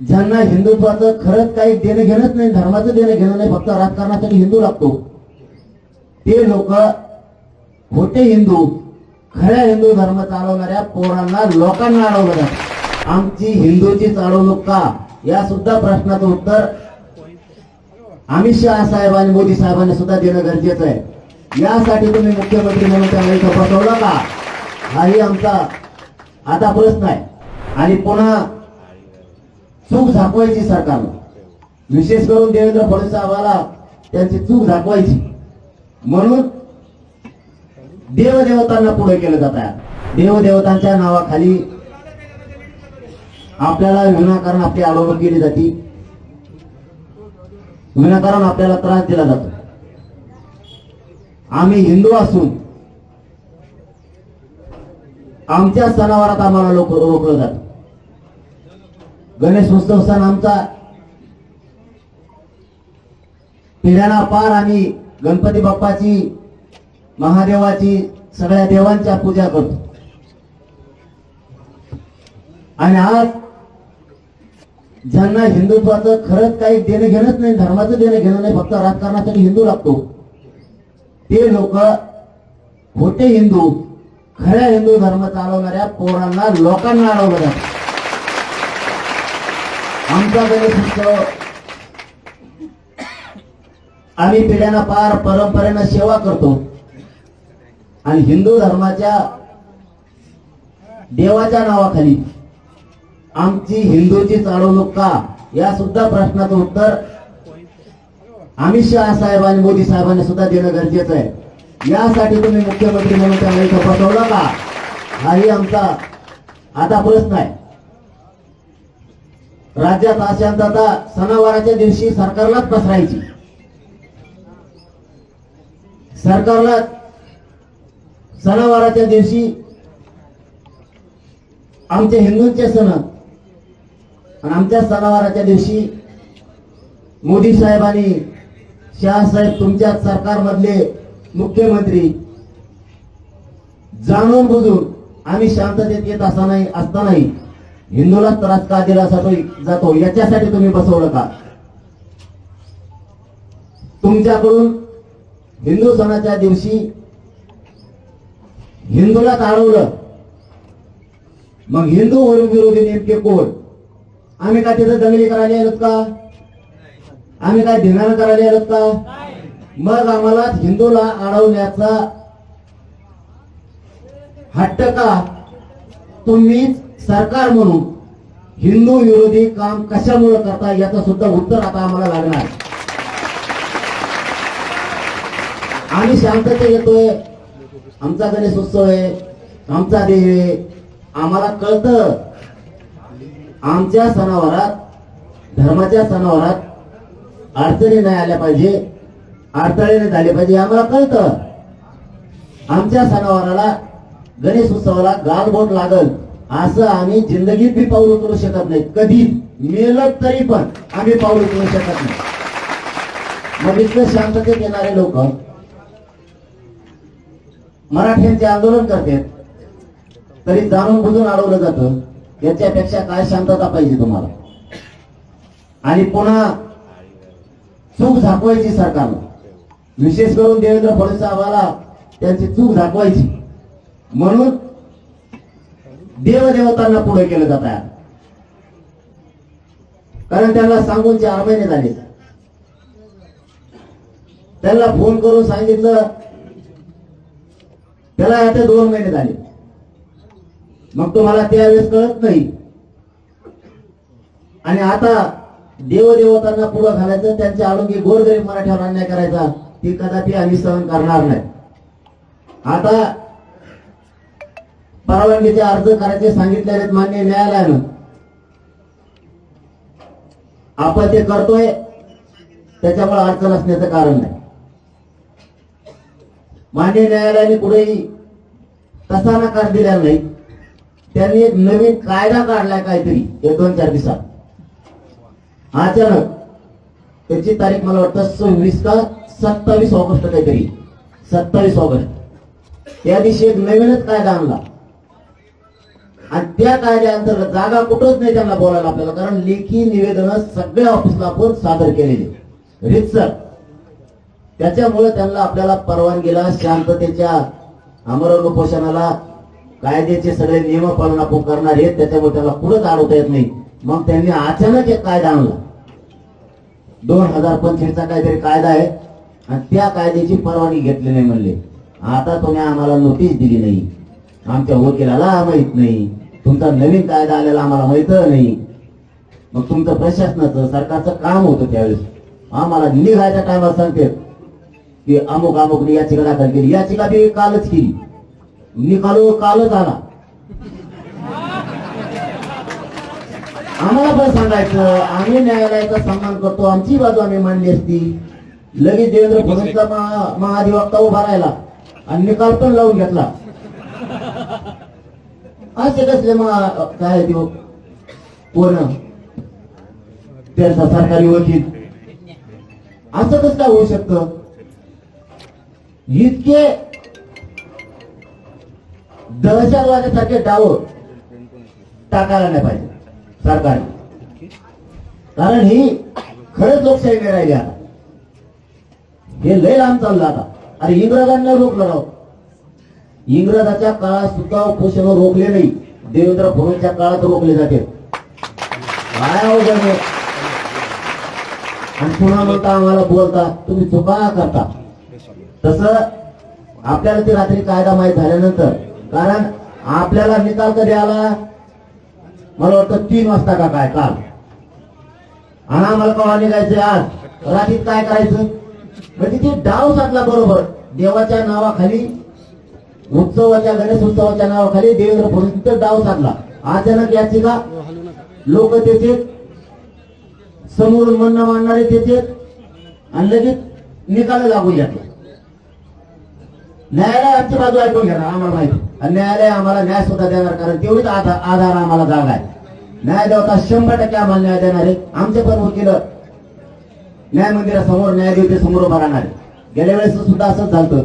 ज्यांना हिंदुत्वाचं खरंच काही देणं घेणंच नाही धर्माचं देणं घेणं नाही फक्त राजकारणासाठी हिंदू लागतो. ते लोक खोटे हिंदू खऱ्या हिंदू धर्म चालवणाऱ्या पोरांना लोकांना अडवलं आमची हिंदूची चालवणूक का? या सुद्धा प्रश्नाचं उत्तर अमित शहा साहेब आणि मोदी साहेबांनी सुद्धा देणं गरजेचं आहे. यासाठी तुम्ही मुख्यमंत्री म्हणून त्यावेळी तपासवला का? हाही आमचा आता प्रश्न आहे. आणि पुन्हा चूक झाकवायची सरकारला विशेष करून देवेंद्र फडणवीस साहेबाला त्यांची चूक झाकवायची म्हणून देवदेवतांना पुढे केलं जात आहे. देवदेवतांच्या नावाखाली आपल्याला विनाकारण आपली आरोप केली जाते. विनाकारण आपल्याला त्रास दिला जातो. आम्ही हिंदू असून आमच्या सणावारात आम्हाला लोक रोखलं जातं. गणेश उत्सव सण आमचा. पिढ्याना पार आम्ही गणपती बाप्पाची महादेवाची सगळ्या देवांच्या पूजा करतो. आणि आज ज्यांना हिंदुत्वाचं खरंच काही देणं घेणंच नाही धर्माचं देणं घेणं नाही फक्त राजकारणासाठी हिंदू लागतो. ते लोक खोटे हिंदू खऱ्या हिंदू धर्म चालवणाऱ्या पोरांना लोकांना अडवलं जातं आमचा गणेश आम्ही पिढ्यांना पार परंपरेनं सेवा करतो. आणि हिंदू धर्माच्या देवाच्या नावाखाली आमची हिंदूची चालवणूक का? या सुद्धा प्रश्नाचं उत्तर अमित शहा साहेब आणि मोदी साहेबांनी सुद्धा देणं गरजेचं आहे. यासाठी तुम्ही मुख्यमंत्री म्हणून त्यावेळी इथं का? हाही आमचा आता प्रश्न आहे. राज्यात अशांतता सणावाराच्या दिवशी सरकारलाच पसरायची. सरकारला सणावाराच्या दिवशी आमचे हिंदूंचे सण आणि आमच्या सणावाराच्या दिवशी मोदी साहेब आणि शहासाहेब तुमच्या सरकारमधले मुख्यमंत्री जाणून बुजून आम्ही शांततेत येत असतानाही असतानाही हिंदूला त्रास का दिला जातो. जातो याच्यासाठी तुम्ही बसवलं का? तुमच्याकडून हिंदू सणाच्या दिवशी हिंदूला अडवलं मग हिंदू वरून विरोधी नेमके कोण? आम्ही काय तिथं दंगली करायला आलोत का? आम्ही काय धिंगाणा करायला आलोत का? मग आम्हाला हिंदूला अडवण्याचा हट्ट का? तुम्हीच सरकार म्हणून हिंदू विरोधी काम कशामुळे करता याचं सुद्धा उत्तर आता आम्हाला लागणार आम्ही शांतता येतोय. आमचा गणेश उत्सव आहे. आमचा देव आहे. आम्हाला कळतं. आमच्या सणावारात धर्माच्या सणावरात अडचणी नाही आल्या पाहिजे. अडथळे नाही झाले पाहिजे. आम्हाला कळतं. आमच्या सणावाराला गणेश उत्सवाला गालबोट लागल. असं आम्ही जिंदगीत बी पाऊल उचलू शकत नाही कधी? मेलं तरी पण आम्ही पाऊल उचलू शकत नाही. मग इतकं शांततेत येणारे लोक मराठ्यांचे आंदोलन करतात तरी जाणून बुजून अडवलं जातं. याच्यापेक्षा काय शांतता पाहिजे तुम्हाला? आणि पुन्हा चूक झाकवायची सरकारनं. विशेष करून देवेंद्र फडणवीस साहेबाला त्यांची चूक झाकवायची. म्हणून देवदेवतांना पुढे केलं जात आहे. कारण त्यांना सांगून चार महिने झाले. त्यांना फोन करून सांगितलं त्याला आता दोन महिने झाले. मग तुम्हाला त्यावेळेस कळत नाही. आणि आता देवदेवतांना पुढं घालायचं त्यांच्या आरोग्य गोरगरीब मराठ्यावर अन्याय करायचा ती कदापि आम्ही सहन करणार नाही. आता परवानगीचे अर्ज करायचे सांगितले आहेत मान्य न्यायालयानं. आपण ते करतोय त्याच्यामुळे अडचण असण्याचं कारण नाही. मान्य न्यायालयाने कुठेही तसा नकार दिला नाही. त्यांनी एक नवीन कायदा काढलाय काहीतरी एक दोन चार दिवसात. अचानक त्याची तारीख मला वाटतं सव्वीस का सत्तावीस ऑगस्ट काहीतरी सत्तावीस ऑगस्ट. त्या दिवशी एक नवीनच कायदा आणला. आणि त्या कायद्याअंतर्गत जागा कुठंच नाही त्यांना बोलायला आपल्याला कारण लेखी निवेदन सगळ्या ऑफिसला आपण सादर केलेली रितसर त्याच्यामुळे त्यांना आपल्याला परवानगीला शांततेच्या अमरण उपोषणाला कायद्याचे सगळे नियम पालन आपण करणार आहेत त्याच्यामुळे त्याला पुढे अडवता येत नाही. मग त्यांनी अचानक एक कायदा आणला. दोन हजार पंचवीसचा काहीतरी कायदा आहे आणि त्या कायद्याची परवानगी घेतली नाही म्हणले. आता तुम्ही आम्हाला नोटीस दिली नाही. आमच्या वकिलाला माहीत नाही. तुमचा नवीन कायदा आलेला आम्हाला माहीत नाही. मग तुमचं प्रशासनाचं सरकारचं काम होतं त्यावेळेस. आम्हाला निघायच्या टायमाला सांगते की अमुक अमुकने याचिका दाखल केली. याचिका बी कालच केली. निकालो कालच आला. आम्हाला पण सांगायचं आम्ही न्यायालयाचा सन्मान करतो. आमची बाजू आम्ही मांडली असती. लगेच देवेंद्र फडणवीसचा महाधिवक्ता उभा राहिला आणि निकाल पण लावून घेतला. असे कसले मग काय देऊ कोण त्यांचा सरकारी वकील. असं कसं काय होऊ शकतं? इतके दहशतवादासारखे डाव टाकायला नाही पाहिजे सरकारने कारण ही खरंच लोकशाही नाही राहिली आता. हे लय लांब चाललं आता. अरे इंग्रजांना रोखलं राव. इंग्रजाच्या काळात सुद्धा उपोषण रोखले नाही. देवेंद्र फडणवीसच्या काळात रोखले जाते. काय आणि पुन्हा म्हणता आम्हाला बोलता तुम्ही चुका करता. तस आपल्याला ते रात्री कायदा माहीत झाल्यानंतर कारण आपल्याला निकाल कधी आला? मला वाटतं तीन वाजता का काय काल. आणि आम्हाला कवा निघायचं आज? रात्रीत काय करायचं? म्हणजे ते डाव साधला बरोबर. देवाच्या नावाखाली उत्सवाच्या गणेश उत्सवाच्या नावाखाली देवेंद्र फडणवीस डाव साधला. अचानक याचिका लोक त्याचे समोरून म्हणणं मांडणारे त्याचे आणि लगेच निकाल लागू घेतला न्यायालय आमची बाजू ऐकून घेणार आम्हाला माहिती. आणि न्यायालय आम्हाला न्याय सुद्धा देणार कारण तेवढीच आधार आधार आम्हाला जागा आहे. न्याय देवता शंभर टक्के आम्हाला न्याय देणार आहे आमचे पण वकील न्याय मंदिरासमोर न्यायदेवतेसमोर उभा राहणार. गेल्या वेळेस सुद्धा असंच झालं